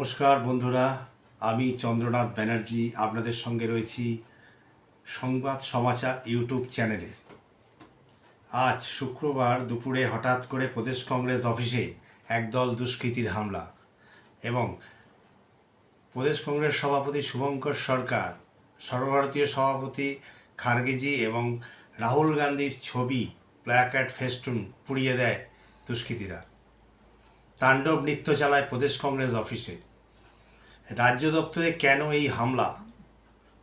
নমস্কার বন্ধুরা, আমি চন্দ্রনাথ ব্যানার্জি, আপনাদের সঙ্গে রয়েছি সংবাদ সমাচার ইউটিউব চ্যানেলে। আজ শুক্রবার দুপুরে হঠাৎ করে প্রদেশ কংগ্রেস অফিসে একদল দুষ্কৃতীর হামলা এবং প্রদেশ কংগ্রেস সভাপতি শুভঙ্কর সরকার, সর্বভারতীয় সভাপতি খারগেজি এবং রাহুল গান্ধীর ছবি প্ল্যাকার্ড ফেস্টুন পুড়িয়ে দেয় দুষ্কৃতীরা। তাণ্ডব নৃত্য চালায় প্রদেশ কংগ্রেস অফিসে। রাজ্য দপ্তরে কেন এই হামলা?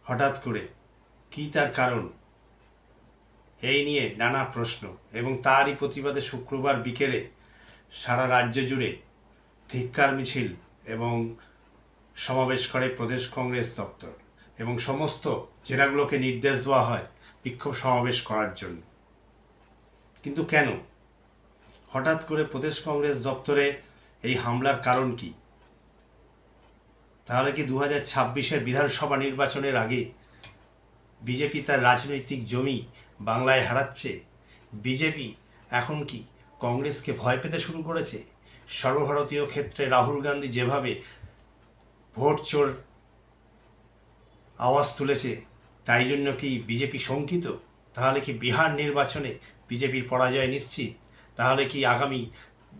হঠাৎ করে কী তার কারণ? এই নিয়ে নানা প্রশ্ন এবং তারই প্রতিবাদে শুক্রবার বিকেলে সারা রাজ্য জুড়ে ধিক্কার মিছিল এবং সমাবেশ করে প্রদেশ কংগ্রেস দপ্তর এবং সমস্ত জেলাগুলোকে নির্দেশ দেওয়া হয় বিক্ষোভ সমাবেশ করার জন্য। কিন্তু কেন? হঠাৎ করে প্রদেশ কংগ্রেস দপ্তরে এই হামলার কারণ কি? তাহলে কি দু হাজার ছাব্বিশের বিধানসভা নির্বাচনের আগে বিজেপি তার রাজনৈতিক জমি বাংলায় হারাচ্ছে? বিজেপি এখন কি কংগ্রেসকে ভয় পেতে শুরু করেছে? সর্বভারতীয় ক্ষেত্রে রাহুল গান্ধী যেভাবে ভোট চোর আওয়াজ তুলেছে, তাই জন্য কি বিজেপি শঙ্কিত? তাহলে কি বিহার নির্বাচনে বিজেপির পরাজয় নিশ্চিত? তাহলে কি আগামী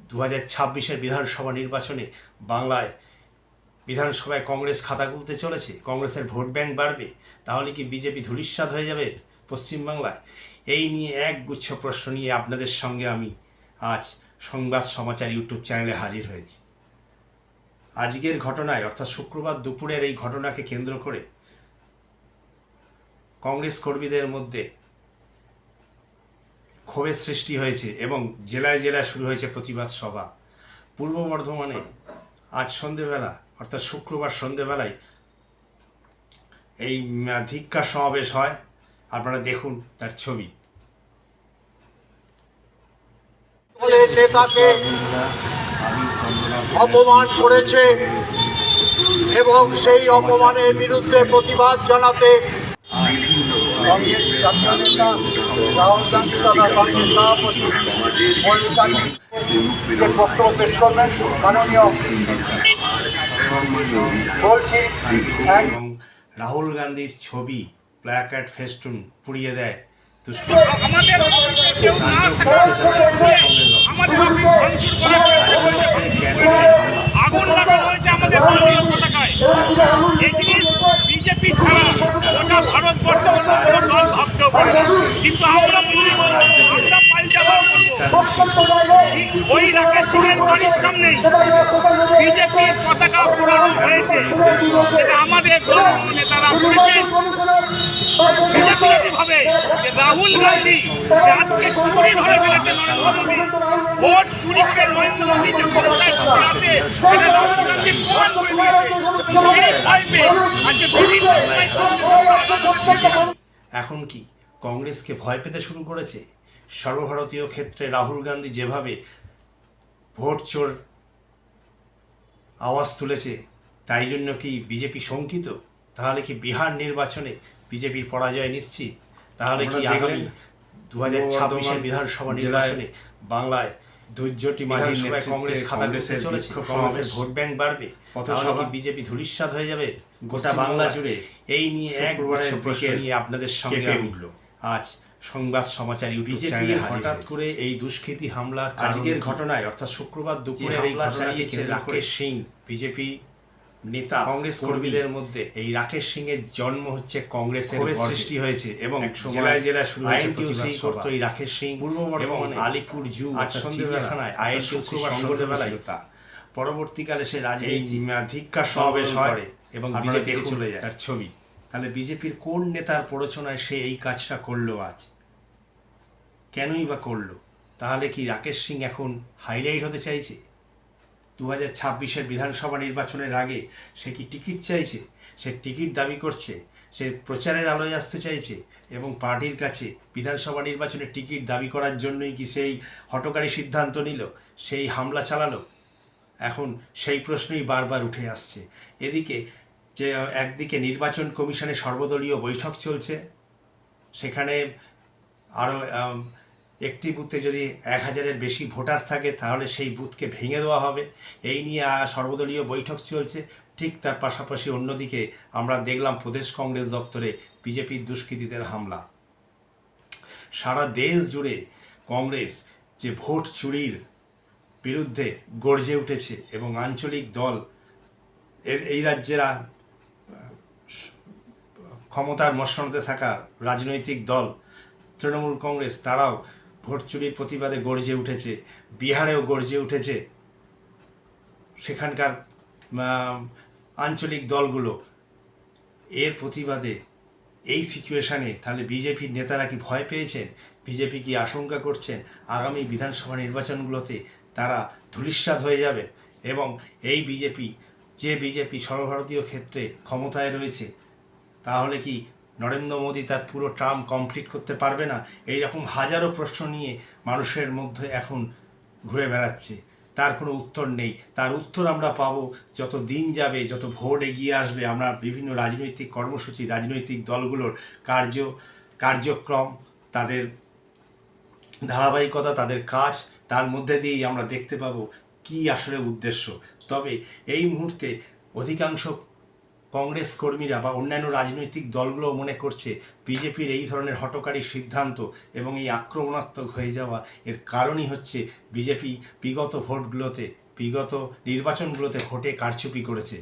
দু হাজার ছাব্বিশের বিধানসভা নির্বাচনে বাংলায় বিধানসভায় কংগ্রেস খাতা খুলতে চলেছে, কংগ্রেসের ভোট ব্যাংক বাড়বে, তাহলে কি বিজেপি ধূলিস্বাদ হয়ে যাবে পশ্চিমবাংলায়? এই নিয়ে এক গুচ্ছ প্রশ্ন নিয়ে আপনাদের সঙ্গে আমি আজ সংবাদ সমাচার ইউটিউব চ্যানেলে হাজির হয়েছি। আজকের ঘটনায়, অর্থাৎ শুক্রবার দুপুরের এই ঘটনাকে কেন্দ্র করে কংগ্রেস কর্মীদের মধ্যে ক্ষোভের সৃষ্টি হয়েছে এবং জেলায় জেলায় শুরু হয়েছে প্রতিবাদ সভা। পূর্ব বর্ধমানে আজ সন্ধেবেলা অর্থাৎ শুক্রবার সন্ধেবেলায় এই ধিক্কার সমাবেশ হয়। আপনারা দেখুন তার ছবি। অপমান করেছে এবং সেই অপমানের বিরুদ্ধে প্রতিবাদ জানাতে বক্তব্য পেশ করবেন মাননীয় এবং রাহুল গান্ধীর ছবি প্ল্যাকার্ড ফেস্টুন পুড়িয়ে দেয়। আগুন লাগানো হয়েছে আমাদের দলীয় পতাকায়। এই জিনিস বিজেপি ছাড়া গোটা ভারতবর্ষ অন্য কোনো দল ভাবতেও পারে কিন্তু আমরা মনে করব ওই রাকেশ সিং এর বাড়ির সামনেই। বিজেপির পতাকা পুরানো হয়েছে, সেটা আমাদের নেতারা করেছে বিজেপি ভাবে যে রাহুল গান্ধী যে আজকে চুরি ধরে ফেলেছে নরেন্দ্র মোদী, ভোট চুরি করে নরেন্দ্র মোদী যে ক্ষমতায় আছে, সেটা রাহুল গান্ধী প্রমাণ করে এখন কি কংগ্রেসকে ভয় পেতে শুরু করেছে? সর্বভারতীয় ক্ষেত্রে রাহুল গান্ধী যেভাবে ভোট চোর আওয়াজ তুলেছে। তাই জন্য কি বিজেপি শঙ্কিত? তাহলে কি বিহার নির্বাচনে বিজেপির পরাজয় নিশ্চিত? তাহলে কি আগামী দু হাজার ছাব্বিশের বিধানসভা নির্বাচনে বাংলায় মাঝির বিধানসভায় নেতৃত্বে কংগ্রেস খাতা কংগ্রেসের চলেছে। কংগ্রেসের ভোট ব্যাংক বাড়বে। তাহলে কি বিজেপি ধূলিস্বাদ হয়ে যাবে? গোটা বাংলা জুড়ে এই নিয়ে এক প্রশ্ন নিয়ে আপনাদের সঙ্গে উঠল। আজ সংবাদ সমাচার ইউটিউব চ্যানেলে হঠাৎ করে এই দুষ্কৃতী হামলা আজকের ঘটনায় অর্থাৎ শুক্রবার দুপুরে এই চালিয়েছে রাকেশ সিং বিজেপি নেতা কংগ্রেস কর্মীদের মধ্যে এই রাকেশ সিং এর জন্ম হচ্ছে কংগ্রেসের সৃষ্টি হয়েছে এবং জেলায় জেলায় শুরু হয়েছে করতো এই রাকেশ সিং পূর্ব এবং আলিপুর জু আজ অর্থাৎ সন্ধ্যেবেলা চিড়িয়াখানায় শুক্রবার পরবর্তীকালে সে রাজনীতি সমাবেশ সমাবেশ হয় এবং বিজেপি চলে যায়। তার ছবি। তাহলে বিজেপির কোন নেতার প্ররোচনায় সে এই কাজটা করল আজ? কেনই বা করল? তাহলে কি রাকেশ সিং এখন হাইলাইট হতে চাইছে? দু হাজার ছাব্বিশের বিধানসভা নির্বাচনের আগে সে কি টিকিট চাইছে? সে টিকিট দাবি করছে, সে প্রচারের আলোয় আসতে চাইছে এবং পার্টির কাছে বিধানসভা নির্বাচনে টিকিট দাবি করার জন্যই কি সেই হটকারী সিদ্ধান্ত নিল? সেই হামলা চালালো? এখন সেই প্রশ্নই বারবার উঠে আসছে। এদিকে যে একদিকে নির্বাচন কমিশনে সর্বদলীয় বৈঠক চলছে, সেখানে আরও একটি বুথে যদি এক হাজারের বেশি ভোটার থাকে, তাহলে সেই বুথকে ভেঙে দেওয়া হবে। এই নিয়ে সর্বদলীয় বৈঠক চলছে। ঠিক তার পাশাপাশি অন্যদিকে আমরা দেখলাম প্রদেশ কংগ্রেস দপ্তরে বিজেপির দুষ্কৃতীদের হামলা। সারা দেশ জুড়ে কংগ্রেস যে ভোট চুরির বিরুদ্ধে গর্জে উঠেছে এবং আঞ্চলিক দল এই রাজ্যেরা ক্ষমতার মসনদে থাকা রাজনৈতিক দল, তৃণমূল কংগ্রেস, তারাও ভোট চুরির প্রতিবাদে গর্জে উঠেছে, বিহারেও গর্জে উঠেছে। সেখানকার আঞ্চলিক দলগুলো এর প্রতিবাদে এই সিচুয়েশানে তাহলে বিজেপির নেতারা কি ভয় পেয়েছেন? বিজেপি কি আশঙ্কা করছেন? আগামী বিধানসভা নির্বাচনগুলোতে তারা ধূলিস্বাদ হয়ে যাবেন এবং এই বিজেপি, যে বিজেপি সর্বভারতীয় ক্ষেত্রে ক্ষমতায় রয়েছে তাহলে কি নরেন্দ্র মোদী তার পুরো টার্ম কমপ্লিট করতে পারবে না? এই রকম হাজারো প্রশ্ন নিয়ে মানুষের মধ্যে এখন ঘুরে বেড়াচ্ছে। তার কোনো উত্তর নেই। তার উত্তর আমরা পাবো যত দিন যাবে, যত ভোট এগিয়ে আসবে। আমরা বিভিন্ন রাজনৈতিক কর্মসূচি, রাজনৈতিক দলগুলোর কার্য, কার্যক্রম, তাদের ধারাবাহিকতা, তাদের কাজ, তার মধ্যে দিয়েই আমরা দেখতে পাবো কি আসলে উদ্দেশ্য। তবে এই মুহূর্তে অধিকাংশ কংগ্রেস কর্মীরা বা অন্যান্য রাজনৈতিক দলগুলো মনে করছে বিজেপির এই ধরনের হটকারী সিদ্ধান্ত এবং এই আক্রমণাত্মক হয়ে যাওয়া এর কারণই হচ্ছে বিজেপি বিগত ভোটগুলোতে, বিগত নির্বাচনগুলোতে ভোটে কারচুপি করেছে।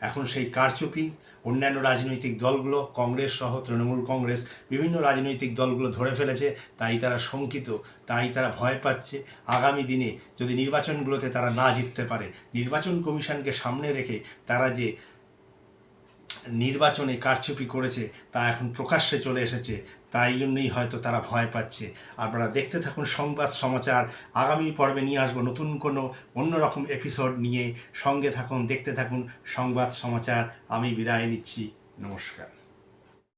এখন সেই কারচুপি অন্যান্য রাজনৈতিক দলগুলো, কংগ্রেস সহ তৃণমূল কংগ্রেস, বিভিন্ন রাজনৈতিক দলগুলো ধরে ফেলেছে, তাই তারা শঙ্কিত, তাই তারা ভয় পাচ্ছে। আগামী দিনে যদি নির্বাচনগুলোতে তারা না জিততে পারে, নির্বাচন কমিশনকে সামনে রেখে তারা যে নির্বাচনে কারচুপি করেছে, তা এখন প্রকাশ্যে চলে এসেছে, তাই জন্যই হয়তো তারা ভয় পাচ্ছে। আপনারা দেখতে থাকুন সংবাদ সমাচার, আগামী পর্বে নিয়ে আসব নতুন কোনো অন্যরকম এপিসোড নিয়ে। সঙ্গে থাকুন, দেখতে থাকুন সংবাদ সমাচার। আমি বিদায় নিচ্ছি। নমস্কার।